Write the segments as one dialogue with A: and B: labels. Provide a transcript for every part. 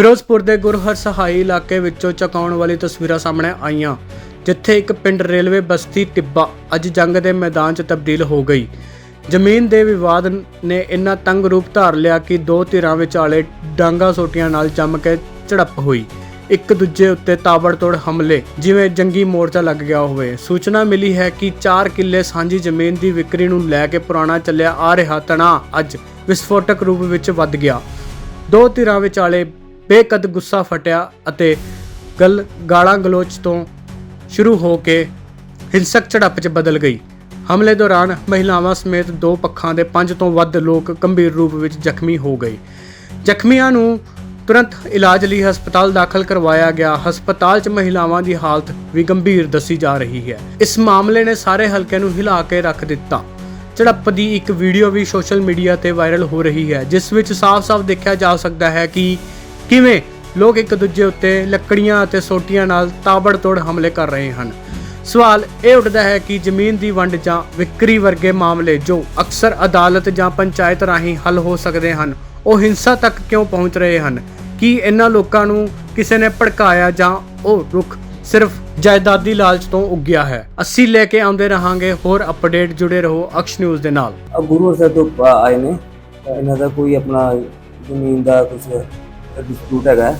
A: ਫਿਰੋਜ਼ਪੁਰ ਦੇ ਗੁਰਹਰ ਸਹਾਈ ਇਲਾਕੇ ਵਿੱਚੋਂ ਚਕਾਉਣ ਵਾਲੀ ਤਸਵੀਰਾਂ ਸਾਹਮਣੇ ਆਈਆਂ, ਜਿੱਥੇ ਇੱਕ ਪਿੰਡ ਰੇਲਵੇ ਬਸਤੀ ਟਿੱਬਾ ਅੱਜ ਜੰਗ ਦੇ ਮੈਦਾਨ 'ਚ ਤਬਦੀਲ ਹੋ ਗਈ। ਜ਼ਮੀਨ ਦੇ ਵਿਵਾਦ ਨੇ ਇੰਨਾ ਤੰਗ ਰੂਪ ਧਾਰ ਲਿਆ ਕਿ ਦੋ ਧਿਰਾਂ ਵਿਚਾਲੇ ਡਾਂਗਾ ਸੋਟੀਆਂ ਨਾਲ ਜੰਮ ਕੇ ਝੜਪ ਹੋਈ। ਇੱਕ ਦੂਜੇ ਉੱਤੇ ਤਾਬੜਤੋੜ ਹਮਲੇ, ਜਿਵੇਂ ਜੰਗੀ ਮੋਰਚਾ ਲੱਗ ਗਿਆ ਹੋਵੇ। ਸੂਚਨਾ ਮਿਲੀ ਹੈ ਕਿ 4 ਕਿੱਲੇ ਸਾਂਝੀ ਜ਼ਮੀਨ ਦੀ ਵਿਕਰੀ ਨੂੰ ਲੈ ਕੇ ਪੁਰਾਣਾ ਚੱਲਿਆ ਆ ਰਿਹਾ ਤਣਾਅ ਅੱਜ ਵਿਸਫੋਟਕ ਰੂਪ ਵਿੱਚ ਵੱਧ ਗਿਆ। ਦੋ ਧਿਰਾਂ ਵਿਚਾਲੇ ਬੇਕਦ ਗੁੱਸਾ ਫਟਿਆ ਅਤੇ ਗਲ ਗਾਲਾਂ ਗਲੋਚ ਤੋਂ ਸ਼ੁਰੂ ਹੋ ਕੇ ਹਿੰਸਕ ਝੜਪ 'ਚ ਬਦਲ ਗਈ। ਹਮਲੇ ਦੌਰਾਨ ਮਹਿਲਾਵਾਂ ਸਮੇਤ ਦੋ ਪੱਖਾਂ ਦੇ ਪੰਜ ਤੋਂ ਵੱਧ ਲੋਕ ਗੰਭੀਰ ਰੂਪ ਵਿੱਚ ਜ਼ਖਮੀ ਹੋ ਗਏ। ਜ਼ਖਮੀਆਂ ਨੂੰ ਤੁਰੰਤ ਇਲਾਜ ਲਈ ਹਸਪਤਾਲ ਦਾਖਲ ਕਰਵਾਇਆ ਗਿਆ। ਹਸਪਤਾਲ 'ਚ ਮਹਿਲਾਵਾਂ ਦੀ ਹਾਲਤ ਵੀ ਗੰਭੀਰ ਦੱਸੀ ਜਾ ਰਹੀ ਹੈ। ਇਸ ਮਾਮਲੇ ਨੇ ਸਾਰੇ ਹਲਕੇ ਨੂੰ ਹਿਲਾ ਕੇ ਰੱਖ ਦਿੱਤਾ। ਝੜਪ ਦੀ ਇੱਕ ਵੀਡੀਓ ਵੀ ਸੋਸ਼ਲ ਮੀਡੀਆ ਤੇ ਵਾਇਰਲ ਹੋ ਰਹੀ ਹੈ, ਜਿਸ ਵਿੱਚ ਸਾਫ਼-ਸਾਫ਼ ਦੇਖਿਆ ਜਾ ਸਕਦਾ ਹੈ ਕਿ ਕਿਵੇਂ? ਲੋਕ ਇੱਕ ਦੂਜੇ ਉੱਤੇ ਲੱਕੜੀਆਂ ਅਤੇ ਸੋਟੀਆਂ ਨਾਲ ਤਾਬੜਤੋੜ ਹਮਲੇ ਕਰ ਰਹੇ ਹਨ। ਸਵਾਲ ਇਹ ਉੱਠਦਾ ਹੈ ਕਿ ਜ਼ਮੀਨ ਦੀ ਵੰਡ ਜਾਂ ਵਿਕਰੀ ਵਰਗੇ ਮਾਮਲੇ ਜੋ ਅਕਸਰ ਅਦਾਲਤ ਜਾਂ ਪੰਚਾਇਤ ਰਾਹੀਂ ਹੱਲ ਹੋ ਸਕਦੇ ਹਨ, ਉਹ ਹਿੰਸਾ ਤੱਕ ਕਿਉਂ ਪਹੁੰਚ ਰਹੇ ਹਨ? ਕੀ ਇਹਨਾਂ ਲੋਕਾਂ ਨੂੰ ਕਿਸੇ ਨੇ ਭੜਕਾਇਆ ਜਾਂ ਉਹ ਰੁੱਖ ਸਿਰਫ ਜਾਇਦਾਦੀ ਲਾਲਚ ਤੋਂ ਉੱਗਿਆ ਹੈ? ਅਸੀਂ ਲੈ ਕੇ ਆਉਂਦੇ ਰਹਾਂਗੇ ਹੋਰ ਅਪਡੇਟ, ਜੁੜੇ ਰਹੋ ਅਕਸ਼ ਨਿਊਜ਼ ਦੇ ਨਾਲ।
B: ਗੁਰੂ ਸਾਹਿਬ ਤੋਂ ਆਏ ਨੇ। ਇਹਨਾਂ ਦਾ ਕੋਈ ਆਪਣਾ ਜ਼ਮੀਨ ਦਾ ਕੁਝ ਡਿਸਪਿਊਟ ਹੈਗਾ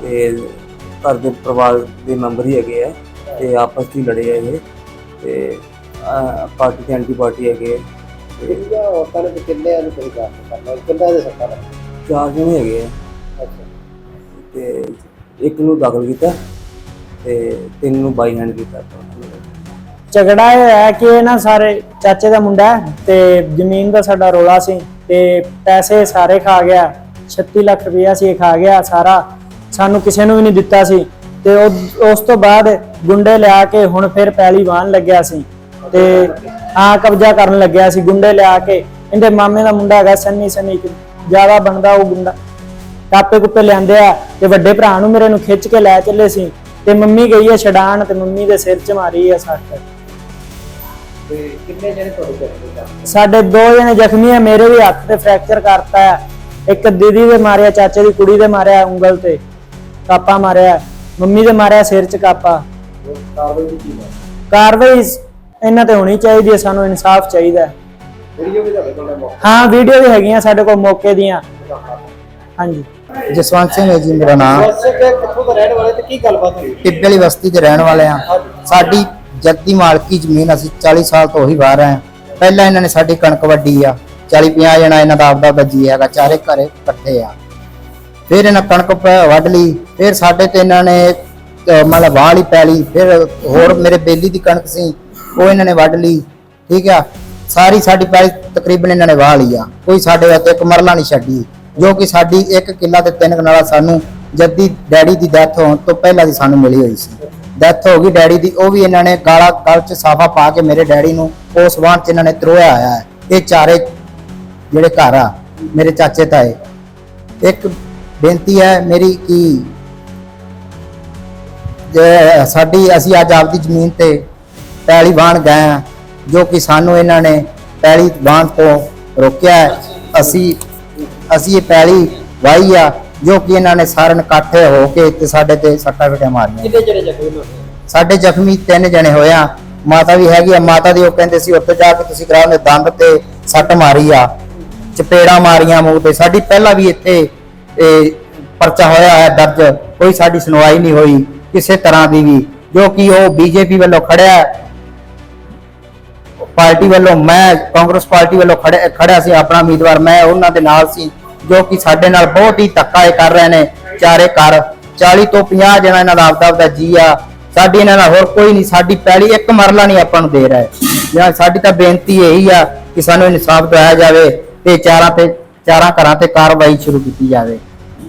B: ਤੇ ਘਰ ਦੇ ਪਰਿਵਾਰ ਦੇ ਮੈਂਬਰ ਹੀ ਹੈਗੇ ਆ ਤੇ ਆਪਸ ਵਿੱਚ ਲੜੇ ਆ ਇਹ ਤੇ ਆ, ਪਾਰਟੀ ਤੇ ਐਂਟੀ ਪਾਰਟੀ ਹੈਗੇ ਤੇ
C: ਕਿੰਨੀਆਂ ਔਰਤਾਂ ਨੇ ਕਿੰਨੇ ਨੂੰ ਕੋਈ ਕੰਮ ਕਰਨਾ? ਕਿੰਨਾ ਦੇ ਸੱਟਾਂ ਲੱਗੀ
B: ਚਾਰ ਜਣੇ ਹੈਗੇ ਆ। ਤੇ ਇੱਕ ਨੂੰ ਦਾਖਲ ਕੀਤਾ ਤੇ ਤਿੰਨ ਨੂੰ ਬਾਈ ਹੈਂਡ ਕੀਤਾ
D: ਝਗੜਾ ਇਹ ਹੈ ਕਿ ਇਹ ਨਾ ਸਾਰੇ ਚਾਚੇ ਦਾ ਮੁੰਡਾ ਤੇ ਜ਼ਮੀਨ ਦਾ ਸਾਡਾ ਰੋਲਾ ਸੀ ਤੇ ਪੈਸੇ ਸਾਰੇ ਖਾ ਗਿਆ। 36 ਲੱਖ ਰੁਪਇਆ ਸੀ ਖਾ ਗਿਆ ਸਾਰਾ। ਸਾਨੂੰ ਕਿਸੇ ਨੂੰ ਵੀ ਨਹੀਂ ਦਿੱਤਾ ਸੀ। ਤੇ ਉਸ ਤੋਂ ਬਾਅਦ ਗੁੰਡੇ ਲਿਆ ਕੇ ਹੁਣ ਫਿਰ ਪੈਲੀ ਵਾਹਣ ਲੱਗਿਆ ਸੀ। ਤੇ ਆ ਕਬਜ਼ਾ ਕਰਨ ਲੱਗਿਆ ਸੀ ਗੁੰਡੇ ਲਿਆ ਕੇ। ਇਹਦੇ ਮਾਮੇ ਦਾ ਮੁੰਡਾ ਹੈਗਾ ਸੰਨੀ ਸੰਨੀ। ਜ਼ਿਆਦਾ ਬਣਦਾ ਉਹ ਗੁੰਡਾ। ਕਾਪੇ ਕੁੱਪੇ ਲਿਆਂਦੇ ਆ ਤੇ ਵੱਡੇ ਭਰਾ ਨੂੰ ਮੇਰੇ ਨੂੰ ਖਿੱਚ ਕੇ ਲੈ ਚੱਲੇ ਸੀ। ਤੇ ਮੰਮੀ ਗਈ ਹੈ ਛਡਾਣ ਤੇ ਮੰਮੀ ਦੇ ਸਿਰ 'ਚ ਮਾਰੀ ਹੈ ਸੱਟ।
C: ਤੇ ਕਿੰਨੇ ਜਣੇ ਤੁਹਾਡੇ
D: ਸਾਡੇ ਦੋ ਜਣੇ ਜ਼ਖਮੀ ਆ ਮੇਰੇ ਵੀ ਹੱਥ ਤੇ ਫ੍ਰੈਕਚਰ ਕਰਤਾ ਹੈ ਇੱਕ ਦੀਦੀ ਦੇ ਮਾਰਿਆ ਚਾਚੇ ਦੀ ਕੁੜੀ ਦੇ ਮਾਰਿਆ ਉਂਗਲ ਤੇ ਕਾਪਾ ਮਾਰਿਆ ਮੰਮੀ ਦੇ ਮਾਰਿਆ ਸਿਰ 'ਚ ਕਾਪਾ।
C: ਕਾਰਵਾਈ ਦੀ ਕੀ ਹੈ
D: ਕਾਰਵਾਈ ਇਹਨਾਂ ਤੇ ਹੋਣੀ ਚਾਹੀਦੀ ਹੈ ਸਾਨੂੰ ਇਨਸਾਫ ਚਾਹੀਦਾ ਹੈ।
C: ਵੀਡੀਓ ਵੀ ਤੁਹਾਡੇ ਕੋਲ ਮੌਕੇ
D: ਹਾਂ ਵੀਡੀਓ ਵੀ ਹੈਗੀਆਂ ਸਾਡੇ ਕੋਲ ਮੌਕੇ ਦੀਆਂ। ਹਾਂਜੀ।
E: ਜਸਵੰਤ ਸਿੰਘ ਹੈ ਜੀ ਮੇਰਾ ਨਾਮ।
C: ਵੈਸੇ ਕਿ ਕਿੱਥੋਂ ਦੇ ਰਹਿਣ ਵਾਲੇ ਤੇ ਕੀ ਗੱਲਬਾਤ ਹੋਈ?
E: ਟਿੱਬੇ ਵਾਲੀ ਬਸਤੀ ਦੇ ਰਹਿਣ ਵਾਲੇ ਆ ਸਾਡੀ ਜੱਦੀ ਮਾਲਕੀ ਜ਼ਮੀਨ ਅਸੀਂ 40 ਸਾਲ ਤੋਂ ਉਹੀ ਵਾਰ ਰਹੇ ਹਾਂ। ਪਹਿਲਾਂ ਇਹਨਾਂ ਨੇ ਸਾਡੀ ਕਣਕ ਵੱਢੀ ਆ। 40 50 ਜਣਾ ਇਹਨਾਂ ਦਾ ਆਪਦਾ ਬੱਜੀ ਹੈਗਾ ਚਾਰੇ ਘਰੇ ਇਕੱਠੇ ਆ। ਫਿਰ ਇਹਨਾਂ ਕਣਕ ਪ- ਵੱਢ ਲਈ ਫਿਰ ਸਾਡੇ ਤੇ ਇਹਨਾਂ ਨੇ ਅਹ, ਮਤਲਬ ਵਾਹ ਲਈ ਪੈਲੀ ਫਿਰ ਹੋਰ ਮੇਰੇ ਬੇਲੀ ਦੀ ਕਣਕ ਸੀ ਉਹ ਇਹਨਾਂ ਨੇ ਵੱਢ ਲਈ ਠੀਕ ਆ? ਸਾਰੀ ਸਾਡੀ ਪੈਲੀ ਤਕਰੀਬਨ ਇਹਨਾਂ ਨੇ ਵਾਹ ਲਈ ਆ। ਕੋਈ ਸਾਡੇ ਵਾਸਤੇ ਇੱਕ ਮਰਲਾ ਨਹੀਂ ਛੱਡੀ ਜੋ ਕਿ ਸਾਡੀ ਇੱਕ ਕਿੱਲਾ ਤੇ ਤਿੰਨ ਕਨਾਲਾ ਸਾਨੂੰ ਜੱਦੀ ਡੈਡੀ ਦੀ ਡੈਥ ਹੋਣ ਤੋਂ ਪਹਿਲਾਂ ਦੀ ਸਾਨੂੰ ਮਿਲੀ ਹੋਈ ਸੀ। ਡੈਥ ਹੋ ਗਈ ਡੈਡੀ ਦੀ ਉਹ ਵੀ ਇਹਨਾਂ ਨੇ ਗਾਲਾ ਗਲ ਚ ਸਾਫਾ ਪਾ ਕੇ ਮੇਰੇ ਡੈਡੀ ਨੂੰ ਉਸ ਵਾਹਨ ਚ ਇਹਨਾਂ ਨੇ ਤਰੋਇਆ ਆਇਆ ਹੈ। ਇਹ ਚਾਰੇ ਜਿਹੜੇ ਘਰ ਆ ਮੇਰੇ ਚਾਚੇ ਤਾਏ। ਇੱਕ ਬੇਨਤੀ ਹੈ ਮੇਰੀ ਕਿ ਜੇ ਸਾਡੀ ਅਸੀਂ ਅੱਜ ਆਪਦੀ ਜ਼ਮੀਨ ਤੇ ਪੈਲੀ ਵਾਹਣ ਗਏ ਆ ਜੋ ਕਿ ਸਾਨੂੰ ਇਹਨਾਂ ਨੇ ਪੈਲੀ ਵਾਹਣ ਤੋਂ ਰੋਕਿਆ ਹੈ। ਅਸੀਂ ਅਸੀਂ ਇਹ ਪੈਲੀ ਵਾਹੀ ਆ ਜੋ ਕਿ ਇਹਨਾਂ ਨੇ ਸਾਰਿਆਂ ਨੇ ਇਕੱਠੇ ਹੋ ਕੇ ਤੇ ਸਾਡੇ ਤੇ ਸੱਟਾਂ ਫੇਟਾਂ ਮਾਰੀਆਂ।
C: ਕਿੰਨੇ ਜਣੇ ਜ਼ਖਮੀ ਹੋਏ?
E: ਸਾਡੇ ਜ਼ਖਮੀ ਤਿੰਨ ਜਣੇ ਹੋਏ ਆ। ਮਾਤਾ ਵੀ ਹੈਗੀ ਆ ਮਾਤਾ ਦੀ ਉਹ ਕਹਿੰਦੇ ਸੀ ਉੱਥੇ ਜਾ ਕੇ ਤੁਸੀਂ ਕਰਾਓ ਨੇ ਦੰਦ ਤੇ ਸੱਟ ਮਾਰੀ ਆ। ਚਪੇੜਾ ਮਾਰੀਆਂ ਮੂੰਹ ਤੇ। ਸਾਡੀ ਪਹਿਲਾਂ ਵੀ ਇੱਥੇ, ਇਹ, ਪਰਚਾ ਹੋਇਆ ਹੈ ਦਰਜ। ਕੋਈ ਸਾਡੀ ਸੁਣਵਾਈ ਨਹੀਂ ਹੋਈ ਕਿਸੇ ਤਰ੍ਹਾਂ ਦੀ ਵੀ। ਜੋ ਕਿ ਉਹ ਬੀਜੇਪੀ ਵੱਲੋਂ ਖੜਿਆ ਪਾਰਟੀ ਵੱਲੋਂ ਮੈਂ, ਕਾਂਗਰਸ ਪਾਰਟੀ ਵੱਲੋਂ ਖੜਿਆ ਖੜਿਆ ਸੀ ਆਪਣਾ ਉਮੀਦਵਾਰ। ਮੈਂ ਉਹਨਾਂ ਦੇ ਨਾਲ ਸੀ, ਜੋ ਕਿ ਸਾਡੇ ਨਾਲ ਬਹੁਤ ਹੀ ਧੱਕਾ ਇਹ ਕਰ ਰਹੇ ਨੇ। ਚਾਰੇ ਘਰ 40 ਤੋਂ 50 ਜਣਾ ਇਹਨਾਂ ਦਾ ਆਪਦਾ ਆਪਦਾ ਜੀ ਆ। ਸਾਡੀ ਇਹਨਾਂ ਨਾਲ ਹੋਰ ਕੋਈ ਨਹੀਂ, ਸਾਡੀ ਪਹਿਲੀ ਇੱਕ ਮਰਲਾ ਨਹੀਂ ਆਪਾਂ ਨੂੰ ਦੇ ਰਿਹਾ। ਜਾਂ ਸਾਡੀ ਤਾਂ ਬੇਨਤੀ ਇਹੀ ਆ ਕਿ ਸਾਨੂੰ ਇਨਸਾਫ ਦਿਵਾਇਆ ਜਾਵੇ। ਤੇ ਚਾਰਾਂ ਤੇ ਚਾਰਾਂ ਘਰਾਂ ਤੇ ਕਾਰਵਾਈ ਸ਼ੁਰੂ ਕੀਤੀ ਜਾਵੇ।